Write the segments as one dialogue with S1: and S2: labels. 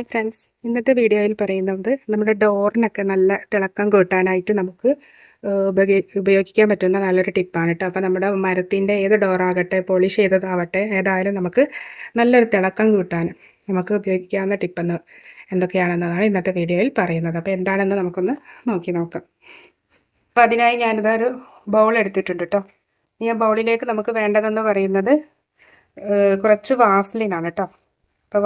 S1: Hi friends ഇന്നത്തെ വീഡിയോയിൽ പറയുന്നത് നമ്മുടെ ഡോറിനൊക്കെ നല്ല തിളക്കം കൂട്ടാനായിട്ട് നമുക്ക് ഉപയോഗി- ഉപയോഗിക്കാൻ പറ്റുന്ന നല്ലൊരു ടിപ്പാണ് കേട്ടോ അപ്പോൾ നമ്മുടെ മരത്തിന്റെ ഏത് ഡോറാകട്ടെ പോളിഷ് ചെയ്തതാവട്ടെ ഏതായാലും നമുക്ക് നല്ലൊരു തിളക്കം കൂട്ടാൻ നമുക്ക് ഉപയോഗിക്കാവുന്ന ടിപ്പെന്ന് എന്തൊക്കെയാണെന്നതാണ് ഇന്നത്തെ വീഡിയോയിൽ പറയുന്നത്. അപ്പോൾ എന്താണെന്ന് നമുക്കൊന്ന് നോക്കി നോക്കാം. അപ്പോൾ അതിനായി ഞാനിതൊരു ബൗൾ എടുത്തിട്ടുണ്ട് കേട്ടോ ഈ ബൗളിലേക്ക് നമുക്ക് വേണ്ടതെന്ന് പറയുന്നത് കുറച്ച് വാസ്ലിനാണ് കേട്ടോ അപ്പോൾ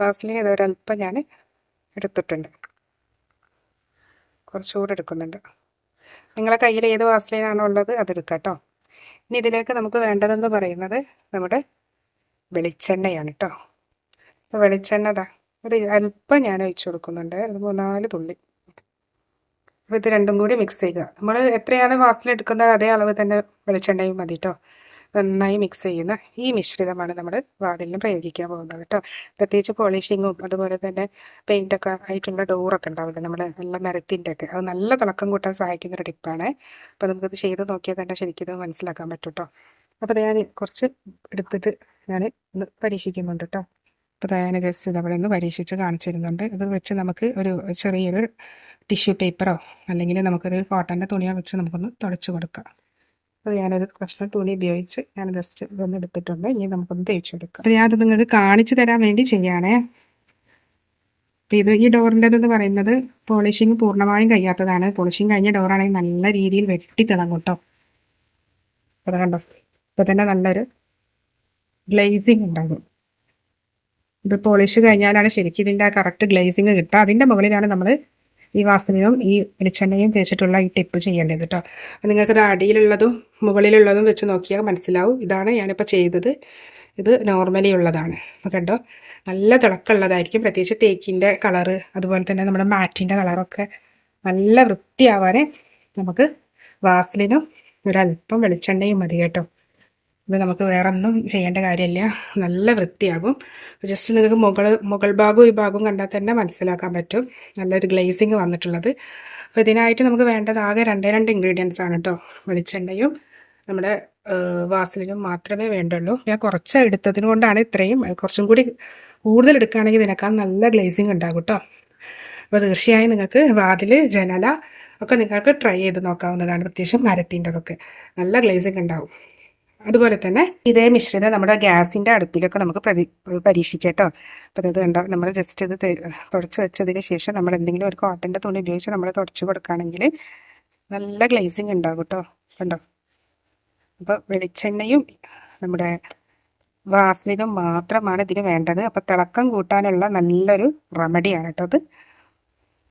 S1: വാസ്ലിൻ ഇതൊരല്പം ഞാൻ എടുത്തിട്ടുണ്ട്. കുറച്ചുകൂടെ എടുക്കുന്നുണ്ട്. നിങ്ങളെ കയ്യിൽ ഏത് വാസ്ലിനാണോ ഉള്ളത് അതെടുക്കാട്ടോ ഇനി ഇതിലേക്ക് നമുക്ക് വേണ്ടതെന്ന് പറയുന്നത് നമ്മുടെ വെളിച്ചെണ്ണയാണ് കേട്ടോ അപ്പോൾ വെളിച്ചെണ്ണ അതാ ഒരു അല്പം ഞാൻ ഒഴിച്ചു കൊടുക്കുന്നുണ്ട്. ഒരു മൂന്നാൽ തുള്ളി. അപ്പോൾ ഇത് രണ്ടും കൂടി മിക്സ് ചെയ്യുക. നമ്മൾ എത്രയാണ് വാസന എടുക്കുന്നത് അതേ അളവ് തന്നെ വെളിച്ചെണ്ണയും മതി കേട്ടോ നന്നായി മിക്സ് ചെയ്യുന്ന ഈ മിശ്രിതമാണ് നമ്മൾ വാതിലിന് പ്രയോഗിക്കാൻ പോകുന്നത് കേട്ടോ. പ്രത്യേകിച്ച് പോളിഷിങ്ങും അതുപോലെ തന്നെ പെയിന്റൊക്കെ ആയിട്ടുള്ള ഡോറൊക്കെ ഉണ്ടാവില്ല നമ്മുടെ നല്ല മരത്തിന്റെ ഒക്കെ. അത് നല്ല തിളക്കം കൂട്ടാൻ സഹായിക്കുന്ന ഒരു ടിപ്പാണ് അപ്പോൾ നമുക്കത് ചെയ്ത് നോക്കിയാൽ തന്നെ ശരിക്കും മനസ്സിലാക്കാൻ പറ്റും കേട്ടോ. അപ്പോൾ ഞാൻ കുറച്ച് എടുത്തിട്ട് ഞാൻ ഒന്ന് പരീക്ഷിക്കുന്നുണ്ട് കേട്ടോ. അപ്പോൾ ഞാൻ ജസ്റ്റ് ഇതവിടെ ഒന്ന് പരീക്ഷിച്ച് കാണിച്ചിരുന്നുണ്ട്. ഇത് വെച്ച് നമുക്ക് ഒരു ചെറിയൊരു ടിഷ്യൂ പേപ്പറോ അല്ലെങ്കിൽ നമുക്കൊരു കോട്ടന്റെ തുണിയോ വെച്ച് നമുക്കൊന്ന് തുടച്ചു കൊടുക്കാം. അപ്പോൾ ഞാനൊരു കഷ്ണം തുണി ഉപയോഗിച്ച് ഞാൻ ജസ്റ്റ് ഇതൊന്ന് എടുത്തിട്ടുണ്ട്. ഇനി നമുക്കൊന്ന് തേച്ചെടുക്കാം. അപ്പോൾ ഞാനത് നിങ്ങൾക്ക് കാണിച്ചു തരാൻ വേണ്ടി ചെയ്യാണേ. അപ്പോൾ ഇത് ഈ ഡോറിന്റെതെന്ന് പറയുന്നത് പോളിഷിങ് പൂർണമായും കഴിയാത്തതാണ്. പോളിഷിങ് കഴിഞ്ഞ ഡോറാണെങ്കിൽ നല്ല രീതിയിൽ വെട്ടി തിളങ്ങും കേട്ടോ. അപ്പോൾ കണ്ടോ? ഇപ്പോൾ തന്നെ നല്ലൊരു ഗ്ലേസിങ് ഉണ്ടാകും. ഇത് പോളിഷ് കഴിഞ്ഞാലാണ് ശരിക്കും ഇതിന്റെ കറക്റ്റ് ഗ്ലേസിങ് കിട്ടുക. അതിന്റെ മുകളിലാണ് നമ്മൾ ഈ വാസനയും ഈ വെളിച്ചെണ്ണയും തേച്ചിട്ടുള്ള ഈ ടിപ്പ് ചെയ്യേണ്ടത് കേട്ടോ അപ്പം നിങ്ങൾക്കത് അടിയിലുള്ളതും മുകളിലുള്ളതും വെച്ച് നോക്കിയാൽ മനസ്സിലാവും. ഇതാണ് ഞാനിപ്പോൾ ചെയ്തത്. ഇത് നോർമലി ഉള്ളതാണ്. കണ്ടോ? നല്ല തിളക്കമുള്ളതായിരിക്കും. പ്രത്യേകിച്ച് തേക്കിന്റെ കളറ് അതുപോലെ തന്നെ നമ്മുടെ മാറ്റിന്റെ കളറൊക്കെ നല്ല വൃത്തിയാവാൻ നമുക്ക് വാസലിനും ഒരല്പം വെളിച്ചെണ്ണയും മതി കേട്ടോ. ഇത് നമുക്ക് വേറെ ഒന്നും ചെയ്യേണ്ട കാര്യമില്ല. നല്ല വൃത്തിയാകും. ജസ്റ്റ് നിങ്ങൾക്ക് മുകൾ മുകൾ ഭാഗവും ഈ ഭാഗവും കണ്ടാൽ തന്നെ മനസ്സിലാക്കാൻ പറ്റും. നല്ലൊരു ഗ്ലേസിങ് വന്നിട്ടുള്ളത്. അപ്പോൾ ഇതിനായിട്ട് നമുക്ക് വേണ്ടത് ആകെ രണ്ടേ രണ്ട് ഇൻഗ്രീഡിയൻസ് ആണ് കേട്ടോ വെളിച്ചെണ്ണയും നമ്മുടെ വാസലിനും മാത്രമേ വേണ്ടുള്ളൂ. ഞാൻ കുറച്ച് എടുത്തതിന് കൊണ്ടാണ് ഇത്രയും. കുറച്ചും കൂടി കൂടുതൽ എടുക്കുകയാണെങ്കിൽ ഇതിനേക്കാൾ നല്ല ഗ്ലേസിങ് ഉണ്ടാകും കേട്ടോ അപ്പോൾ തീർച്ചയായും നിങ്ങൾക്ക് വാതിൽ ജനല ഒക്കെ നിങ്ങൾക്ക് ട്രൈ ചെയ്ത് നോക്കാവുന്നതാണ്. പ്രത്യേകിച്ചും മരത്തിന്റെതൊക്കെ. നല്ല ഗ്ലേസിങ് ഉണ്ടാവും അതുപോലെ തന്നെ ഇതേ മിശ്രിതം നമ്മുടെ ഗ്യാസിന്റെ അടുപ്പിലൊക്കെ നമുക്ക് പ്രതി പരീക്ഷിക്കാം ഇത് കണ്ടോ? നമ്മൾ ജസ്റ്റ് ഇത് തുടച്ചു വെച്ചതിന് ശേഷം നമ്മൾ എന്തെങ്കിലും ഒരു കോട്ടന്റെ തുണി ഉപയോഗിച്ച് നമ്മൾ തുടച്ച് കൊടുക്കുകയാണെങ്കിൽ നല്ല ഗ്ലേസിങ് ഉണ്ടാകും കേട്ടോ. കണ്ടോ? അപ്പോൾ വെളിച്ചെണ്ണയും നമ്മുടെ വാസ്ലിനും മാത്രമാണ് ഇതിന് വേണ്ടത്. അപ്പോൾ തിളക്കം കൂട്ടാനുള്ള നല്ലൊരു റെമഡിയാണ് കേട്ടോ അത്